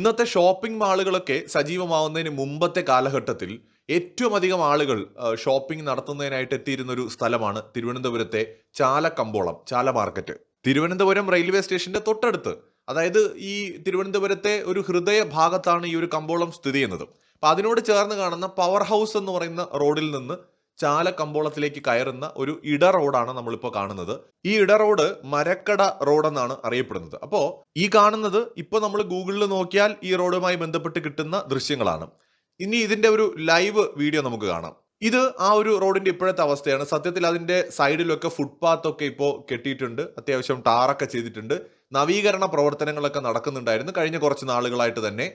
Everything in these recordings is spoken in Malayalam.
ഇന്നത്തെ ഷോപ്പിംഗ് മാളുകളൊക്കെ സജീവമാവുന്നതിന് മുമ്പത്തെ കാലഘട്ടത്തിൽ ഏറ്റവും അധികം ആളുകൾ ഷോപ്പിംഗ് നടത്തുന്നതിനായിട്ട് എത്തിയിരുന്ന ഒരു സ്ഥലമാണ് തിരുവനന്തപുരത്തെ ചാല കമ്പോളം ചാല മാർക്കറ്റ്. തിരുവനന്തപുരം റെയിൽവേ സ്റ്റേഷന്റെ തൊട്ടടുത്ത്. അതായത് ഈ തിരുവനന്തപുരത്തെ ഒരു ഹൃദയ ഭാഗത്താണ് ഈ ഒരു കമ്പോളം സ്ഥിതി ചെയ്യുന്നത്. അപ്പൊ അതിനോട് ചേർന്ന് കാണുന്ന പവർ ഹൗസ് എന്ന് പറയുന്ന റോഡിൽ നിന്ന് ചാല കമ്പോളത്തിലേക്ക് കയറുന്ന ഒരു ഇട റോഡാണ് നമ്മളിപ്പോൾ കാണുന്നത്. ഈ ഇട റോഡ് മരക്കട റോഡ് എന്നാണ് അറിയപ്പെടുന്നത്. അപ്പോൾ ഈ കാണുന്നത് ഇപ്പോൾ നമ്മൾ ഗൂഗിളിൽ നോക്കിയാൽ ഈ റോഡുമായി ബന്ധപ്പെട്ട് കിട്ടുന്ന ദൃശ്യങ്ങളാണ്. ഇനി ഇതിന്റെ ഒരു ലൈവ് വീഡിയോ നമുക്ക് കാണാം. ഇത് ആ ഒരു റോഡിന്റെ ഇപ്പോഴത്തെ അവസ്ഥയാണ്. സത്യത്തിൽ അതിന്റെ സൈഡിലൊക്കെ ഫുട്പാത്ത് ഒക്കെ ഇപ്പോൾ കെട്ടിയിട്ടുണ്ട്. അത്യാവശ്യം ടാറൊക്കെ ചെയ്തിട്ടുണ്ട്. നവീകരണ പ്രവർത്തനങ്ങളൊക്കെ നടക്കുന്നുണ്ടായിരുന്നു കഴിഞ്ഞ കുറച്ച് നാളുകളായിട്ട് തന്നെ.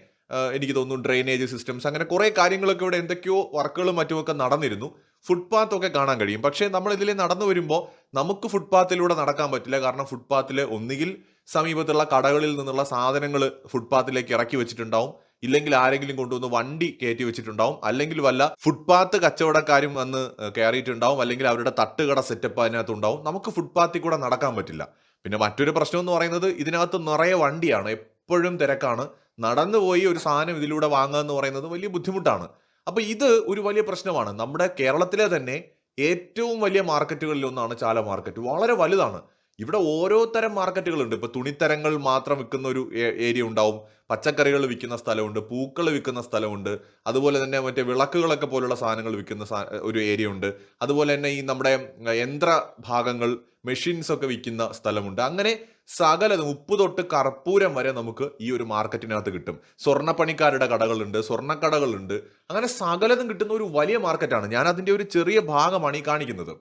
എനിക്ക് തോന്നുന്നു ഡ്രെയിനേജ് സിസ്റ്റംസ് അങ്ങനെ കുറേ കാര്യങ്ങളൊക്കെ ഇവിടെ എന്തൊക്കെയോ വർക്കുകളും മറ്റുമൊക്കെ നടന്നിരുന്നു. ഫുട്പാത്ത് ഒക്കെ കാണാൻ കഴിയും. പക്ഷേ നമ്മൾ ഇതിലെ നടന്നു വരുമ്പോൾ നമുക്ക് ഫുട്പാത്തിലൂടെ നടക്കാൻ പറ്റില്ല. കാരണം ഫുട്പാത്തിൽ ഒന്നുകിൽ സമീപത്തുള്ള കടകളിൽ നിന്നുള്ള സാധനങ്ങൾ ഫുട്പാത്തിലേക്ക് ഇറക്കി വെച്ചിട്ടുണ്ടാവും. ഇല്ലെങ്കിൽ ആരെങ്കിലും കൊണ്ടുവന്ന് വണ്ടി കയറ്റി വെച്ചിട്ടുണ്ടാവും. അല്ലെങ്കിൽ വല്ല ഫുട്പാത്ത് കച്ചവടക്കാരും വന്ന് കയറിയിട്ടുണ്ടാവും. അല്ലെങ്കിൽ അവരുടെ തട്ടുകട സെറ്റപ്പ് അതിനകത്ത് ഉണ്ടാവും നമുക്ക് ഫുട്പാത്തിൽ കൂടെ നടക്കാൻ പറ്റില്ല. പിന്നെ മറ്റൊരു പ്രശ്നം എന്ന് പറയുന്നത് ഇതിനകത്ത് നിറയെ വണ്ടിയാണ്. എപ്പോഴും തിരക്കാണ്. നടന്നുപോയി ഒരു സാധനം ഇതിലൂടെ വാങ്ങുക എന്ന് പറയുന്നത് വലിയ ബുദ്ധിമുട്ടാണ്. അപ്പൊ ഇത് ഒരു വലിയ പ്രശ്നമാണ്. നമ്മുടെ കേരളത്തിലെ തന്നെ ഏറ്റവും വലിയ മാർക്കറ്റുകളിൽ ഒന്നാണ് ചാല മാർക്കറ്റ്. വളരെ വലുതാണ്. ഇവിടെ ഓരോ തരം മാർക്കറ്റുകളുണ്ട്. ഇപ്പൊ തുണിത്തരങ്ങൾ മാത്രം വിൽക്കുന്ന ഒരു ഏരിയ ഉണ്ടാവും. പച്ചക്കറികൾ വിൽക്കുന്ന സ്ഥലമുണ്ട്. പൂക്കൾ വിൽക്കുന്ന സ്ഥലമുണ്ട്. അതുപോലെ തന്നെ മറ്റേ വിളക്കുകളൊക്കെ പോലുള്ള സാധനങ്ങൾ വിൽക്കുന്ന ഒരു ഏരിയ ഉണ്ട്. അതുപോലെ തന്നെ ഈ നമ്മുടെ യന്ത്ര ഭാഗങ്ങൾ മെഷീൻസ് ഒക്കെ വിൽക്കുന്ന സ്ഥലമുണ്ട്. അങ്ങനെ സകല ഉപ്പ് തൊട്ട് കർപ്പൂരം വരെ നമുക്ക് ഈ ഒരു മാർക്കറ്റിനകത്ത് കിട്ടും. സ്വർണപ്പണിക്കാരുടെ കടകളുണ്ട് സ്വർണക്കടകളുണ്ട്. അങ്ങനെ സകലതും കിട്ടുന്ന ഒരു വലിയ മാർക്കറ്റാണ്. ഞാൻ അതിന്റെ ഒരു ചെറിയ ഭാഗമാണ് ഈ കാണിക്കുന്നത്.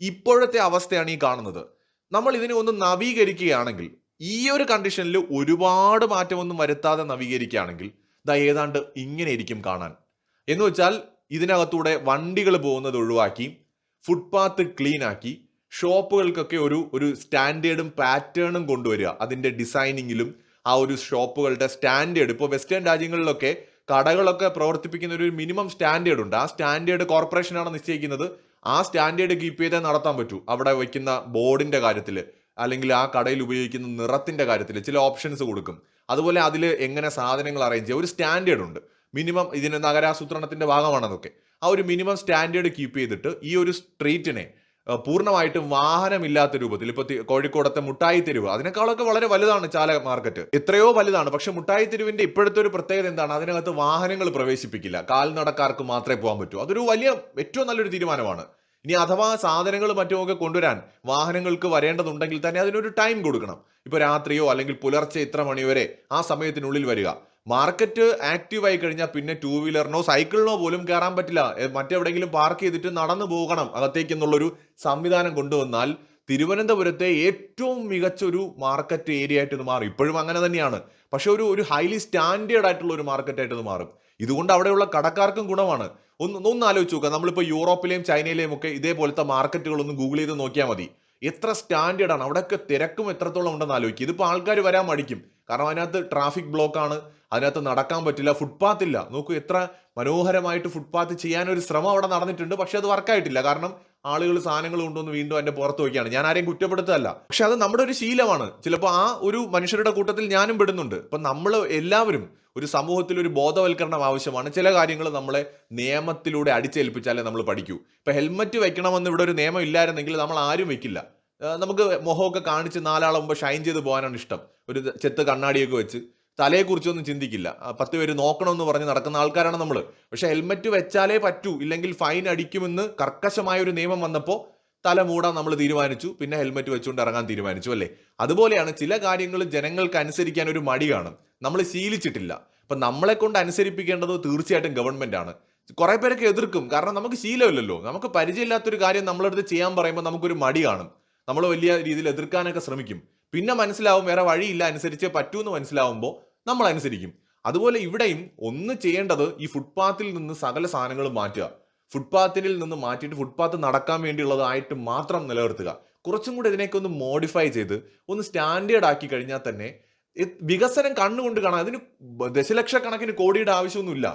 ഇപ്പോഴത്തെ അവസ്ഥയാണ് ഈ കാണുന്നത്. നമ്മൾ ഇതിനെ ഒന്ന് നവീകരിക്കുകയാണെങ്കിൽ ഈ ഒരു കണ്ടീഷനിൽ ഒരുപാട് മാറ്റമൊന്നും വരുത്താതെ നവീകരിക്കുകയാണെങ്കിൽ ദാ ഏതാണ്ട് ഇങ്ങനെ ഇരിക്കും കാണാൻ. എന്ന് വെച്ചാൽ ഇതിനകത്തൂടെ വണ്ടികൾ പോകുന്നത് ഒഴിവാക്കി ഫുട്പാത്ത് ക്ലീൻ ആക്കി ഷോപ്പുകൾക്കൊക്കെ ഒരു ഒരു സ്റ്റാൻഡേർഡും പാറ്റേണും കൊണ്ടുവരിക. അതിന്റെ ഡിസൈനിങ്ങിലും ആ ഒരു ഷോപ്പുകളുടെ സ്റ്റാൻഡേർഡ്. ഇപ്പോൾ വെസ്റ്റേൺ രാജ്യങ്ങളിലൊക്കെ കടകളൊക്കെ പ്രവർത്തിപ്പിക്കുന്ന ഒരു മിനിമം സ്റ്റാൻഡേർഡ് ഉണ്ട്. ആ സ്റ്റാൻഡേർഡ് കോർപ്പറേഷനാണ് നിശ്ചയിക്കുന്നത്. ആ സ്റ്റാൻഡേർഡ് കീപ്പ് ചെയ്തേ നടത്താൻ പറ്റൂ. അവിടെ വയ്ക്കുന്ന ബോർഡിന്റെ കാര്യത്തിൽ അല്ലെങ്കിൽ ആ കടയിൽ ഉപയോഗിക്കുന്ന നിറത്തിന്റെ കാര്യത്തിൽ ചില ഓപ്ഷൻസ് കൊടുക്കും. അതുപോലെ അതിൽ എങ്ങനെ സാധനങ്ങൾ അറേഞ്ച് ചെയ്യുക ഒരു സ്റ്റാൻഡേർഡ് ഉണ്ട്. മിനിമം ഇതിന് നഗരാസൂത്രണത്തിന്റെ ഭാഗമാണെന്നൊക്കെ. ആ ഒരു മിനിമം സ്റ്റാൻഡേർഡ് കീപ്പ് ചെയ്തിട്ട് ഈ ഒരു സ്ട്രീറ്റിനെ പൂർണമായിട്ടും വാഹനമില്ലാത്ത രൂപത്തിൽ ഇപ്പൊ കോഴിക്കോടത്തെ മുട്ടായി തെരുവ് അതിനേക്കാളൊക്കെ വളരെ വലുതാണ് ചാല മാർക്കറ്റ്. എത്രയോ വലുതാണ് പക്ഷെ മുട്ടായി തെരുവിന്റെ ഇപ്പോഴത്തെ ഒരു പ്രത്യേകത എന്താണ്? അതിനകത്ത് വാഹനങ്ങൾ പ്രവേശിപ്പിക്കില്ല. കാൽനടക്കാർക്ക് മാത്രമേ പോകാൻ പറ്റൂ. അതൊരു വലിയ ഏറ്റവും നല്ലൊരു തീരുമാനമാണ്. ഇനി അഥവാ സാധനങ്ങൾ മറ്റുമൊക്കെ കൊണ്ടുവരാൻ വാഹനങ്ങൾക്ക് വരേണ്ടതുണ്ടെങ്കിൽ തന്നെ അതിനൊരു ടൈം കൊടുക്കണം. ഇപ്പൊ രാത്രിയോ അല്ലെങ്കിൽ പുലർച്ചെ ഇത്ര മണിവരെ ആ സമയത്തിനുള്ളിൽ വരിക. മാർക്കറ്റ് ആക്റ്റീവ് ആയി കഴിഞ്ഞാൽ പിന്നെ ടൂ വീലറിനോ സൈക്കിളിനോ പോലും കയറാൻ പറ്റില്ല. മറ്റെവിടെയെങ്കിലും പാർക്ക് ചെയ്തിട്ട് നടന്നു പോകണം അകത്തേക്ക് എന്നുള്ളൊരു സംവിധാനം കൊണ്ടുവന്നാൽ തിരുവനന്തപുരത്തെ ഏറ്റവും മികച്ച ഒരു മാർക്കറ്റ് ഏരിയ ആയിട്ട് ഇത് മാറും. ഇപ്പോഴും അങ്ങനെ തന്നെയാണ്. പക്ഷെ ഒരു ഒരു ഹൈലി സ്റ്റാൻഡേർഡ് ആയിട്ടുള്ള ഒരു മാർക്കറ്റ് ആയിട്ട് ഇത് മാറും. ഇതുകൊണ്ട് അവിടെയുള്ള കടക്കാർക്കും ഗുണമാണ്. ഒന്ന് ഒന്ന് ആലോചിച്ച് നോക്കുക. നമ്മളിപ്പോൾ യൂറോപ്പിലെയും ചൈനയിലെയും ഒക്കെ ഇതേപോലത്തെ മാർക്കറ്റുകൾ ഒന്ന് ഗൂഗിൾ ചെയ്ത് നോക്കിയാൽ മതി. എത്ര സ്റ്റാൻഡേർഡാണ് അവിടെയൊക്കെ തിരക്കും എത്രത്തോളം ഉണ്ടെന്ന് ആലോചിക്കും. ഇതിപ്പോൾ ആൾക്കാർ വരാൻ മടിക്കും. കാരണം അതിനകത്ത് ട്രാഫിക് ബ്ലോക്കാണ് അതിനകത്ത് നടക്കാൻ പറ്റില്ല ഫുട്പാത്ത് ഇല്ല. നോക്കൂ എത്ര മനോഹരമായിട്ട് ഫുട്പാത്ത് ചെയ്യാൻ ഒരു ശ്രമം അവിടെ നടന്നിട്ടുണ്ട് പക്ഷെ അത് വർക്കായിട്ടില്ല കാരണം ആളുകൾ സാധനങ്ങൾ കൊണ്ടുവന്ന് വീണ്ടും അതിന്റെ പുറത്ത് വയ്ക്കുകയാണ്. ഞാൻ ആരെയും കുറ്റപ്പെടുത്തല്ല പക്ഷെ അത് നമ്മുടെ ഒരു ശീലമാണ്. ചിലപ്പോൾ ആ ഒരു മനുഷ്യരുടെ കൂട്ടത്തിൽ ഞാനും പെടുന്നുണ്ട്. അപ്പൊ നമ്മൾ എല്ലാവരും ഒരു സമൂഹത്തിൽ ഒരു ബോധവൽക്കരണം ആവശ്യമാണ്. ചില കാര്യങ്ങൾ നമ്മളെ നിയമത്തിലൂടെ അടിച്ചേൽപ്പിച്ചാലേ നമ്മൾ പഠിക്കൂ. ഇപ്പൊ ഹെൽമറ്റ് വെക്കണമെന്ന് ഇവിടെ ഒരു നിയമം ഇല്ലായിരുന്നെങ്കിൽ നമ്മൾ ആരും വെക്കില്ല. നമുക്ക് മുഖമൊക്കെ കാണിച്ച് നാലാളെ ഷൈൻ ചെയ്ത് പോകാനാണ് ഇഷ്ടം. ഒരു ചെത്ത് കണ്ണാടിയൊക്കെ വെച്ച്. തലയെക്കുറിച്ചൊന്നും ചിന്തിക്കില്ല. പത്ത് പേര് നോക്കണമെന്ന് പറഞ്ഞ് നടക്കുന്ന ആൾക്കാരാണ് നമ്മൾ പക്ഷെ ഹെൽമറ്റ് വെച്ചാലേ പറ്റൂ ഇല്ലെങ്കിൽ ഫൈൻ അടിക്കുമെന്ന് കർക്കശമായ ഒരു നിയമം വന്നപ്പോൾ തല മൂടാൻ നമ്മൾ തീരുമാനിച്ചു. പിന്നെ ഹെൽമെറ്റ് വെച്ചുകൊണ്ട് ഇറങ്ങാൻ തീരുമാനിച്ചു അല്ലേ? അതുപോലെയാണ് ചില കാര്യങ്ങൾ ജനങ്ങൾക്ക് അനുസരിക്കാൻ ഒരു മടി കാണും. നമ്മൾ ശീലിച്ചിട്ടില്ല. അപ്പം നമ്മളെ കൊണ്ട് അനുസരിപ്പിക്കേണ്ടത് തീർച്ചയായിട്ടും ഗവൺമെന്റ് ആണ്. കുറേ പേരൊക്കെ എതിർക്കും. കാരണം നമുക്ക് ശീലമില്ലല്ലോ. നമുക്ക് പരിചയമില്ലാത്തൊരു കാര്യം നമ്മളെടുത്ത് ചെയ്യാൻ പറയുമ്പോൾ നമുക്കൊരു മടി കാണും. നമ്മൾ വലിയ രീതിയിൽ എതിർക്കാനൊക്കെ ശ്രമിക്കും. പിന്നെ മനസ്സിലാവും വേറെ വഴിയില്ല. അനുസരിച്ചേ പറ്റൂ എന്ന് മനസ്സിലാവുമ്പോൾ നമ്മൾ അനുസരിക്കും അതുപോലെ ഇവിടെയും ഒന്ന് ചെയ്യേണ്ടത് ഈ ഫുട്പാത്തിൽ നിന്ന് സകല സാധനങ്ങളും മാറ്റുക. ഫുട്പാത്തിൽ നിന്ന് മാറ്റിയിട്ട് ഫുട്പാത്ത് നടക്കാൻ വേണ്ടിയുള്ളതായിട്ട് മാത്രം നിലനിർത്തുക. കുറച്ചും കൂടി ഇതിനെയൊക്കെ ഒന്ന് മോഡിഫൈ ചെയ്ത് ഒന്ന് സ്റ്റാൻഡേർഡ് ആക്കി കഴിഞ്ഞാൽ തന്നെ വികസനം കണ്ണുകൊണ്ട് കാണാം അതിന് ദശലക്ഷക്കണക്കിന് കോടിയുടെ ആവശ്യമൊന്നുമില്ല.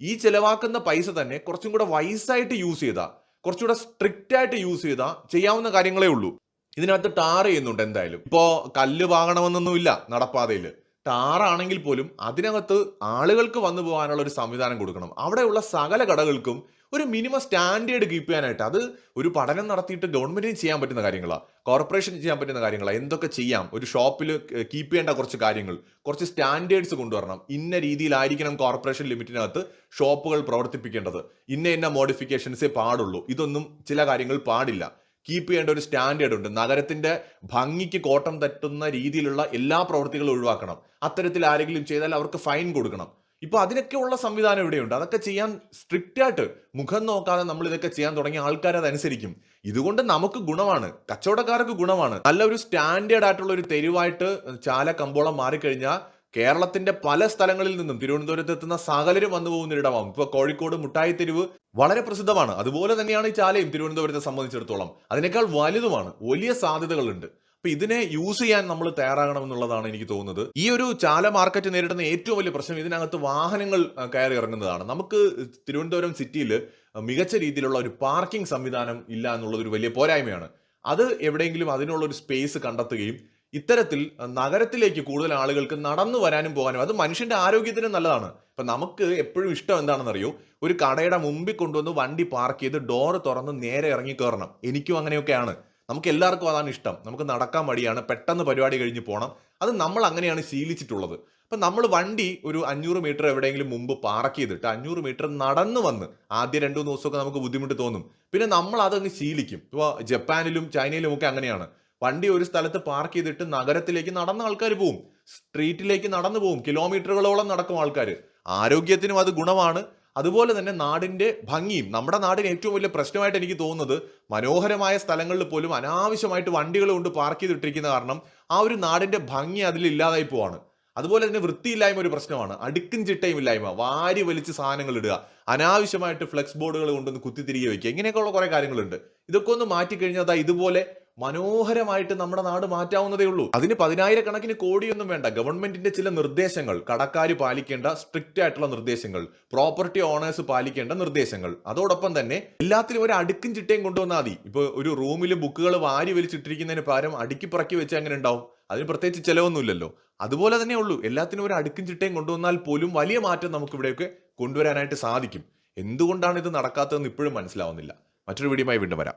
ഈ ചെലവാക്കുന്ന പൈസ തന്നെ കുറച്ചും കൂടെ വൈസായിട്ട് യൂസ് ചെയ്താൽ കുറച്ചുകൂടെ സ്ട്രിക്റ്റ് ആയിട്ട് യൂസ് ചെയ്താൽ ചെയ്യാവുന്ന കാര്യങ്ങളേ ഉള്ളൂ. ഇതിനകത്ത് ടാർ ചെയ്യുന്നുണ്ട് എന്തായാലും. ഇപ്പോൾ കല്ല് വാങ്ങണമെന്നൊന്നുമില്ല നടപ്പാതയിൽ ടാറാണെങ്കിൽ പോലും അതിനകത്ത് ആളുകൾക്ക് വന്നു പോകാനുള്ള ഒരു സംവിധാനം കൊടുക്കണം. അവിടെയുള്ള സകല കടകൾക്കും ഒരു മിനിമം സ്റ്റാൻഡേർഡ് കീപ്പ് ചെയ്യാനായിട്ട്. അത് ഒരു പഠനം നടത്തിയിട്ട് ഗവൺമെന്റിന് ചെയ്യാൻ പറ്റുന്ന കാര്യങ്ങളാണ് കോർപ്പറേഷൻ ചെയ്യാൻ പറ്റുന്ന കാര്യങ്ങളാണ് എന്തൊക്കെ ചെയ്യാം? ഒരു ഷോപ്പിൽ കീപ്പ് ചെയ്യേണ്ട കുറച്ച് കാര്യങ്ങൾ. കുറച്ച് സ്റ്റാൻഡേർഡ്സ് കൊണ്ടുവരണം. ഇന്ന രീതിയിലായിരിക്കണം കോർപ്പറേഷൻ ലിമിറ്റിനകത്ത് ഷോപ്പുകൾ പ്രവർത്തിപ്പിക്കേണ്ടത്. ഇന്ന ഇന്ന മോഡിഫിക്കേഷൻസേ പാടുള്ളൂ. ഇതൊന്നും ചില കാര്യങ്ങൾ പാടില്ല. കീപ്പ് ചെയ്യേണ്ട ഒരു സ്റ്റാൻഡേർഡ് ഉണ്ട് നഗരത്തിന്റെ ഭംഗിക്ക് കോട്ടം തട്ടുന്ന രീതിയിലുള്ള എല്ലാ പ്രവൃത്തികളും ഒഴിവാക്കണം. അത്തരത്തിൽ ആരെങ്കിലും ചെയ്താൽ അവർക്ക് ഫൈൻ കൊടുക്കണം. ഇപ്പൊ അതിനൊക്കെയുള്ള സംവിധാനം ഇവിടെയുണ്ട്. അതൊക്കെ ചെയ്യാൻ സ്ട്രിക്റ്റ് ആയിട്ട് മുഖം നോക്കാതെ നമ്മൾ ഇതൊക്കെ ചെയ്യാൻ തുടങ്ങിയ ആൾക്കാർ അതനുസരിക്കും. ഇതുകൊണ്ട് നമുക്ക് ഗുണമാണ്. കച്ചവടക്കാർക്ക് ഗുണമാണ്. നല്ലൊരു സ്റ്റാൻഡേർഡ് ആയിട്ടുള്ള ഒരു തെരുവായിട്ട് ചാല കമ്പോളം മാറിക്കഴിഞ്ഞാൽ കേരളത്തിന്റെ പല സ്ഥലങ്ങളിൽ നിന്നും തിരുവനന്തപുരത്ത് എത്തുന്ന സകലരും വന്നു പോകുന്ന ഇടമാവും ഇപ്പൊ കോഴിക്കോട് മുട്ടായി തെരുവ് വളരെ പ്രസിദ്ധമാണ്. അതുപോലെ തന്നെയാണ് ഈ ചാലയും തിരുവനന്തപുരത്തെ സംബന്ധിച്ചിടത്തോളം. അതിനേക്കാൾ വലുതുമാണ്. വലിയ സാധ്യതകളുണ്ട്. അപ്പൊ ഇതിനെ യൂസ് ചെയ്യാൻ നമ്മൾ തയ്യാറാകണം എന്നുള്ളതാണ് എനിക്ക് തോന്നുന്നത്. ഈ ഒരു ചാല മാർക്കറ്റ് നേരിടുന്ന ഏറ്റവും വലിയ പ്രശ്നം ഇതിനകത്ത് വാഹനങ്ങൾ കയറി ഇറങ്ങുന്നതാണ്. നമുക്ക് തിരുവനന്തപുരം സിറ്റിയിൽ മികച്ച രീതിയിലുള്ള ഒരു പാർക്കിംഗ് സംവിധാനം ഇല്ല എന്നുള്ളത് ഒരു വലിയ പോരായ്മയാണ്. അത് എവിടെയെങ്കിലും അതിനുള്ള ഒരു സ്പേസ് കണ്ടെത്തുകയും ഇത്തരത്തിൽ നഗരത്തിലേക്ക് കൂടുതൽ ആളുകൾക്ക് നടന്നു വരാനും പോകാനും അത് മനുഷ്യന്റെ ആരോഗ്യത്തിന് നല്ലതാണ്. ഇപ്പൊ നമുക്ക് എപ്പോഴും ഇഷ്ടം എന്താണെന്നറിയോ? ഒരു കടയുടെ മുമ്പിൽ കൊണ്ടുവന്ന് വണ്ടി പാർക്ക് ചെയ്ത് ഡോർ തുറന്ന് നേരെ ഇറങ്ങി കയറണം എനിക്കും അങ്ങനെയൊക്കെയാണ്. നമുക്ക് എല്ലാവർക്കും അതാണ് ഇഷ്ടം. നമുക്ക് നടക്കാൻ മടിയാണ്. പെട്ടെന്ന് പരിപാടി കഴിഞ്ഞ് പോകണം അത് നമ്മൾ അങ്ങനെയാണ് ശീലിച്ചിട്ടുള്ളത്. അപ്പം നമ്മൾ വണ്ടി ഒരു അഞ്ഞൂറ് മീറ്റർ എവിടെയെങ്കിലും മുമ്പ് പാർക്ക് ചെയ്തിട്ട് അഞ്ഞൂറ് മീറ്റർ നടന്നു വന്ന് ആദ്യ രണ്ടു ദിവസമൊക്കെ നമുക്ക് ബുദ്ധിമുട്ട് തോന്നും. പിന്നെ നമ്മൾ അതങ്ങ് ശീലിക്കും. ഇപ്പോൾ ജപ്പാനിലും ചൈനയിലും ഒക്കെ അങ്ങനെയാണ്. വണ്ടി ഒരു സ്ഥലത്ത് പാർക്ക് ചെയ്തിട്ട് നഗരത്തിലേക്ക് നടന്ന ആൾക്കാർ പോവും. സ്ട്രീറ്റിലേക്ക് നടന്നു പോവും. കിലോമീറ്ററുകളോളം നടക്കും ആൾക്കാർ. ആരോഗ്യത്തിനും അത് ഗുണമാണ്. അതുപോലെ തന്നെ നാടിന്റെ ഭംഗിയും. നമ്മുടെ നാടിന് ഏറ്റവും വലിയ പ്രശ്നമായിട്ട് എനിക്ക് തോന്നുന്നത് മനോഹരമായ സ്ഥലങ്ങളിൽ പോലും അനാവശ്യമായിട്ട് വണ്ടികൾ കൊണ്ട് പാർക്ക് ചെയ്തിട്ടിരിക്കുന്ന കാരണം ആ ഒരു നാടിന്റെ ഭംഗി അതിൽ ഇല്ലാതായി പോവാണ്. അതുപോലെ തന്നെ വൃത്തിയില്ലായ്മ ഒരു പ്രശ്നമാണ്. അടുക്കും ചിട്ടയും ഇല്ലായ്മ. വാരി വലിച്ച് സാധനങ്ങൾ ഇടുക. അനാവശ്യമായിട്ട് ഫ്ലെക്സ് ബോർഡുകൾ കൊണ്ടൊന്ന് കുത്തിത്തിരികെ വയ്ക്കുക ഇങ്ങനെയൊക്കെയുള്ള കുറേ കാര്യങ്ങളുണ്ട്. ഇതൊക്കെ ഒന്ന് മാറ്റിക്കഴിഞ്ഞാൽ അതാ ഇതുപോലെ മനോഹരമായിട്ട് നമ്മുടെ നാട് മാറ്റാവുന്നതേ ഉള്ളൂ. അതിന് പതിനായിരക്കണക്കിന് കോടിയൊന്നും വേണ്ട. ഗവൺമെന്റിന്റെ ചില നിർദ്ദേശങ്ങൾ കടക്കാർ പാലിക്കേണ്ട സ്ട്രിക്റ്റ് ആയിട്ടുള്ള നിർദ്ദേശങ്ങൾ പ്രോപ്പർട്ടി ഓണേഴ്സ് പാലിക്കേണ്ട നിർദ്ദേശങ്ങൾ. അതോടൊപ്പം തന്നെ എല്ലാത്തിലും ഒരു അടുക്കും ചിട്ടയും കൊണ്ടുവന്നാൽ മതി. ഇപ്പൊ ഒരു റൂമിൽ ബുക്കുകൾ വാരി വലിച്ചിട്ടിരിക്കുന്നതിന് പകരം അടുക്കി പറക്കി വെച്ചാൽ അങ്ങനെ ഉണ്ടാവും? അതിന് പ്രത്യേകിച്ച് ചിലവൊന്നുമില്ലല്ലോ. അതുപോലെ തന്നെ ഉള്ളൂ. എല്ലാത്തിനും ഒരു അടുക്കും ചിട്ടയും കൊണ്ടുവന്നാൽ പോലും വലിയ മാറ്റം നമുക്ക് ഇവിടെയൊക്കെ കൊണ്ടുവരാനായിട്ട് സാധിക്കും. എന്തുകൊണ്ടാണ് ഇത് നടക്കാത്തതെന്ന് ഇപ്പോഴും മനസ്സിലാവുന്നില്ല. മറ്റൊരു വീഡിയോയുമായി വീണ്ടും വരാം.